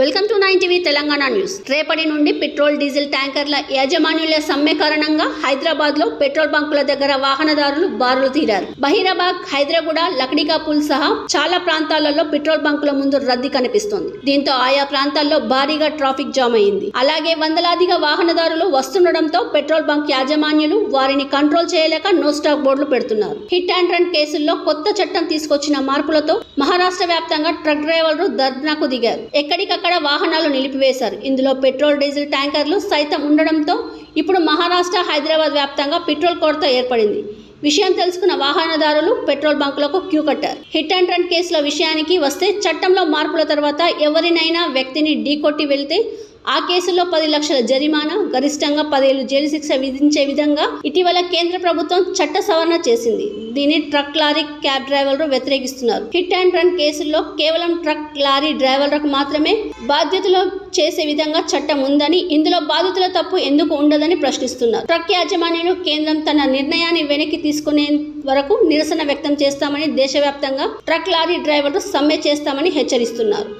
Welcome to TV Telangana news. రేపటి నుండి petrol diesel ట్యాంకర్ల యాజమాన్యుల సమ్మె కారణంగా హైదరాబాద్లో పెట్రోల్ బంకుల దగ్గర వాహనదారులు బారులు తీరారు. బహీరాబాద్ హైదరాగూడ లక్డికాపుల్ సహా చాలా ప్రాంతాలలో పెట్రోల్ బంకుల ముందు రద్దీ కనిపిస్తోంది. దీంతో ఆయా ప్రాంతాల్లో భారీగా ట్రాఫిక్ జామ్ అయింది. అలాగే వందలాదిగా వాహనదారులు వస్తుండడంతో పెట్రోల్ బంక్ యాజమాన్యులు వారిని కంట్రోల్ చేయలేక నో స్టాక్ బోర్డులు పెడుతున్నారు. హిట్ అండ్ రన్ కేసుల్లో కొత్త చట్టం తీసుకొచ్చిన మార్పులతో మహారాష్ట్ర వ్యాప్తంగా ట్రక్ డ్రైవర్లు ధర్నాకు దిగారు. ఎక్కడికక్కడ వాహనాలు నిలిపివేశారు. ఇందులో పెట్రోల్ డీజిల్ ట్యాంకర్లు సైతం ఉండడంతో ఇప్పుడు మహారాష్ట్ర హైదరాబాద్ వ్యాప్తంగా పెట్రోల్ కొరత ఏర్పడింది. విషయం తెలుసుకున్న వాహనదారులు పెట్రోల్ బంకులకు క్యూ కట్టారు. హిట్ అండ్ రన్ కేసుల విషయానికి వస్తే చట్టంలో మార్పుల తర్వాత ఎవరినైనా వ్యక్తిని ఢీకొట్టి వెళ్తే ఆ కేసులో పది లక్షల జరిమానా గరిష్టంగా పదేళ్ళు జైలు శిక్ష విధించే విధంగా ఇటీవల కేంద్ర ప్రభుత్వం చట్ట సవరణ చేసింది. దీన్ని ట్రక్ లారీ క్యాబ్ డ్రైవర్లు వ్యతిరేకిస్తున్నారు. హిట్ అండ్ రన్ కేసుల్లో కేవలం ట్రక్ లారీ డ్రైవర్లకు మాత్రమే బాధ్యతలు చేసే విధంగా చట్టం ఉందని ఇందులో బాధితుల తప్పు ఎందుకు ఉండదని ప్రశ్నిస్తున్నారు. ట్రక్ యాజమాన్యాలు కేంద్రం తన నిర్ణయాన్ని వెనక్కి తీసుకునే వరకు నిరసన వ్యక్తం చేస్తామని దేశవ్యాప్తంగా ట్రక్ లారీ డ్రైవర్లు సమ్మె చేస్తామని హెచ్చరిస్తున్నారు.